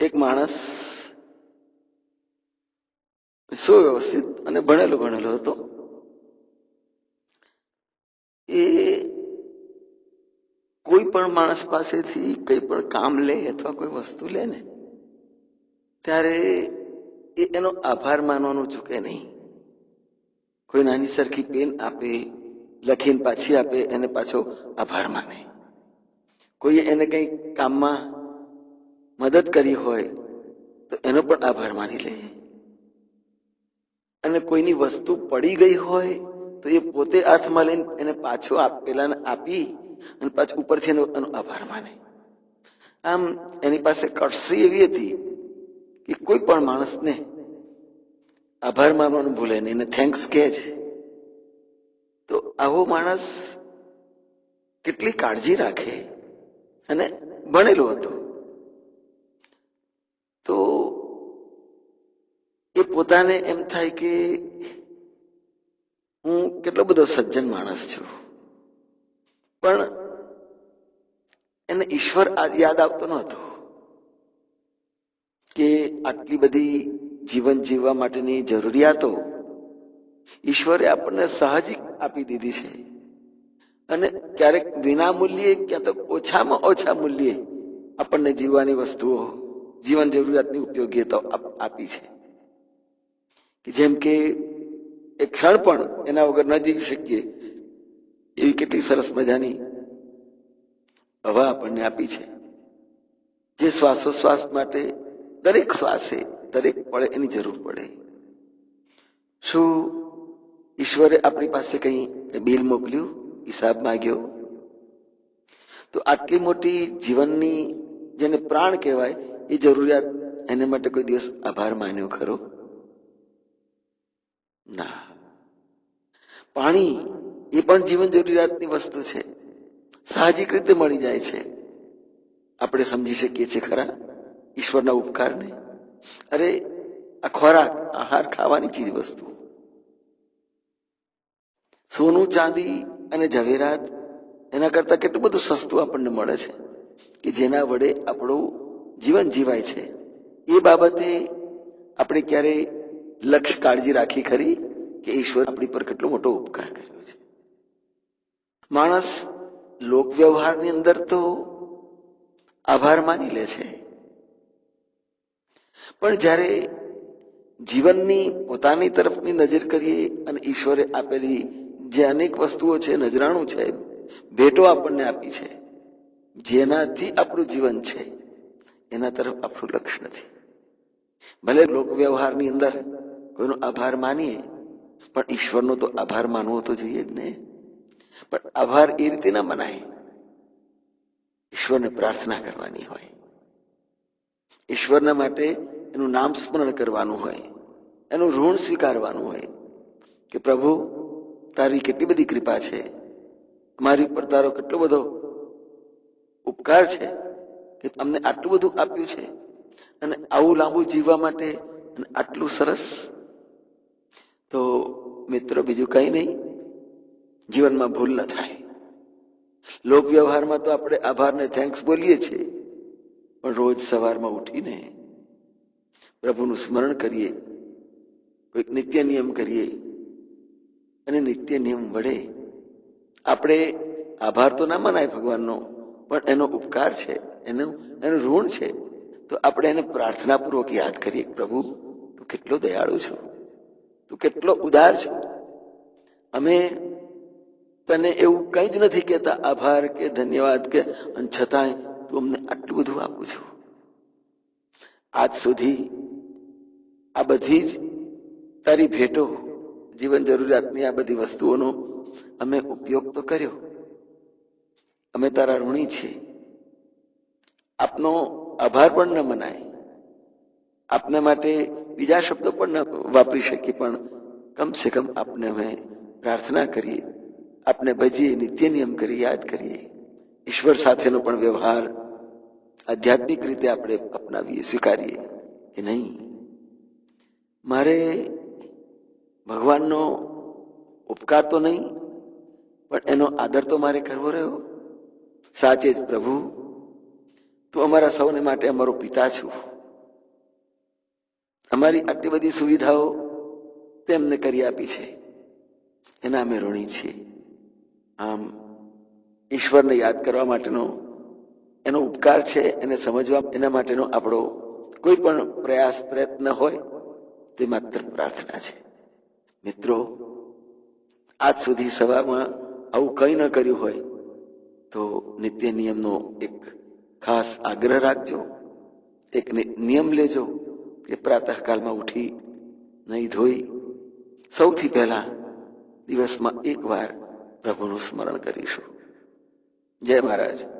એક માણસ સુવ્યવસ્થિત અને ભણેલો ભણેલો હતો. એ કોઈ પણ માણસ પાસેથી કઈ પણ કામ લે અથવા કોઈ વસ્તુ લે ને, ત્યારે એ એનો આભાર માનવાનું ચૂકે નહીં. કોઈ નાની સરખી પેન આપે, લખીને પાછી આપે, એને પાછો આભાર માને. કોઈ એને કઈ કામમાં મદદ કરી હોય, તો એનો પણ આભાર માની લે. અને કોઈની વસ્તુ પડી ગઈ હોય, તો એ પોતે હાથમાં લઈને એને પાછો પેલાને આપી અને પાછું ઉપરથી એનો એનો આભાર માને. આમ એની પાસે કટસી એવી હતી કે કોઈ પણ માણસને આભાર માનવાનું ભૂલે નહીં એને થેન્ક્સ કહે છે. તો આવો માણસ કેટલી કાળજી રાખે અને ભણેલો હતો. તો એ પોતાને એમ થાય કે હું કેટલો બધો સજ્જન માણસ છું. પણ એને ઈશ્વર યાદ આવતો નહોતો કે આટલી બધી જીવન જીવવા માટેની જરૂરિયાતો ઈશ્વરે આપણને સાહજિક આપી દીધી છે. અને ક્યારેક વિના મૂલ્યે ક્યાં તો ઓછામાં ઓછા મૂલ્યે આપણને જીવવાની વસ્તુઓ જીવન જરૂરિયાતની ઉપયોગીતા આપ- છે. કે જેમ કે એક ક્ષણ પણ એના વગર ન જીવી શકીએ, એવી કેટલી સરસ મજાની હવા આપણને આપી છે. જે શ્વાસોશ્વાસ માટે દરેક શ્વાસે, દરેક પળે એની જરૂર પડે. શું ઈશ્વરે આપણી પાસે કઈ બિલ મોકલ્યું? હિસાબ માંગ્યો? તો આટલી મોટી જીવનની જેને પ્રાણ કહેવાય એ જરૂરિયાત એને માટે કોઈ દિવસ આભાર માન્યો ખરો? ના. પાણી એ પણ જીવન જરૂરિયાતની વસ્તુ છે. સાહજિક રીતે મળી જાય છે. આપણે સમજી શકીએ છીએ ખરા ઈશ્વરના ઉપકારને? અરે, આ ખોરાક, આહાર ખાવાની ચીજ વસ્તુ. સોનું, ચાંદી અને ઝવેરાત એના કરતા કેટલું બધું સસ્તું આપણને મળે છે કે જેના વડે આપણું જીવન જીવાય છે. એ બાબતે આપણે ક્યારે લક્ષ કાળજી રાખી ખરી કે ઈશ્વર આપણી પર કેટલો મોટો ઉપકાર કર્યો છે. માણસ લોક વ્યવહારની અંદર તો આભાર માની લે છે. પણ જ્યારે જીવનની પોતાની તરફની નજર કરીએ અને ઈશ્વરે આપેલી જે અનેક વસ્તુઓ છે, નજરાણું છે, ભેટો આપણને આપી છે, જેનાથી આપણું જીવન છે. એના તરફ આપણું લક્ષ નથી. ભલે લોક વ્યવહારની અંદર કોઈનો આભાર માનીએ, પણ ઈશ્વરનો તો આભાર માનવો તો જોઈએ જ ને. પણ આભાર એ રીતે ના મનાય. ઈશ્વરને પ્રાર્થના કરવાની હોય. ઈશ્વરના માટે એનું નામ સ્મરણ કરવાનું હોય. એનું ઋણ સ્વીકારવાનું હોય કે પ્રભુ, તારી કેટલી બધી કૃપા છે. મારી ઉપર તારો કેટલો બધો ઉપકાર છે. કે તમને આટલું બધું આપ્યું છે અને આવું લાંબુ જીવવા માટે અને આટલું સરસ? તો મિત્રો, બીજું કઈ નહીં. જીવનમાં ભૂલ ન થાય. લોક વ્યવહારમાં તો આપણે આભારને થેન્ક્સ બોલીએ છીએ. પણ રોજ સવારમાં ઉઠીને પ્રભુનું સ્મરણ કરીએ. કોઈક નિત્ય નિયમ કરીએ. અને નિત્ય નિયમ વડે આપણે આભાર તો ના મનાય ભગવાનનો, પણ એનો ઉપકાર છે. એનું એનું ઋણ છે. તો આપણે એને પ્રાર્થનાપૂર્વક યાદ કરીએ, પ્રભુ, તું કેટલો દયાળુ છો. તું કેટલો ઉદાર છો. અમે તને એવું કંઈ જ નથી કહેતા, આભાર કે ધન્યવાદ કે છતાંય તું અમને આટલું બધું આપું છું. આજ સુધી આ બધી જ તારી ભેટો, જીવન જરૂરિયાતની આ બધી વસ્તુઓનો અમે ઉપયોગ તો કર્યો. અમે તારા ઋણી છીએ. આપનો આભાર પણ ન મનાય. આપને માટે બીજા શબ્દો પણ ન વાપરી શકીએ, પણ કમસે કમ આપને અમે પ્રાર્થના કરીએ. આપને ભજીએ, નિત્ય નિયમ કરી યાદ કરીએ. ઈશ્વર સાથેનો પણ વ્યવહાર આધ્યાત્મિક રીતે આપણે અપનાવીએ, સ્વીકારીએ કે નહીં? મારે ભગવાનનો ઉપકાર તો નહીં, પણ એનો આદર તો મારે કરવો રહ્યો. સાચે જ પ્રભુ તું અમારા સૌને માટે અમારો પિતા છું. અમારી આટલી બધી સુવિધાઓ તેમને કરી આપી છે. એના અમે ઋણી છીએ. આમ ઈશ્વરને યાદ કરવા માટેનો એનો ઉપકાર છે, એને સમજવા, એના માટેનો આપણો કોઈ પણ પ્રયાસ, પ્રયત્ન હોય, તે માત્ર પ્રાર્થના છે. મિત્રો, આજ સુધી સવારમાં આવું કંઈ ન કર્યું હોય, તો નિત્ય નિયમનો એક ખાસ આગ્રહ રાખજો. એક નિયમ લેજો કે પ્રાતઃકાલમાં ઉઠી નહીં ધોઈ. સૌથી પહેલા દિવસમાં એકવાર પ્રભુનું સ્મરણ કરીશું. જય મહારાજ.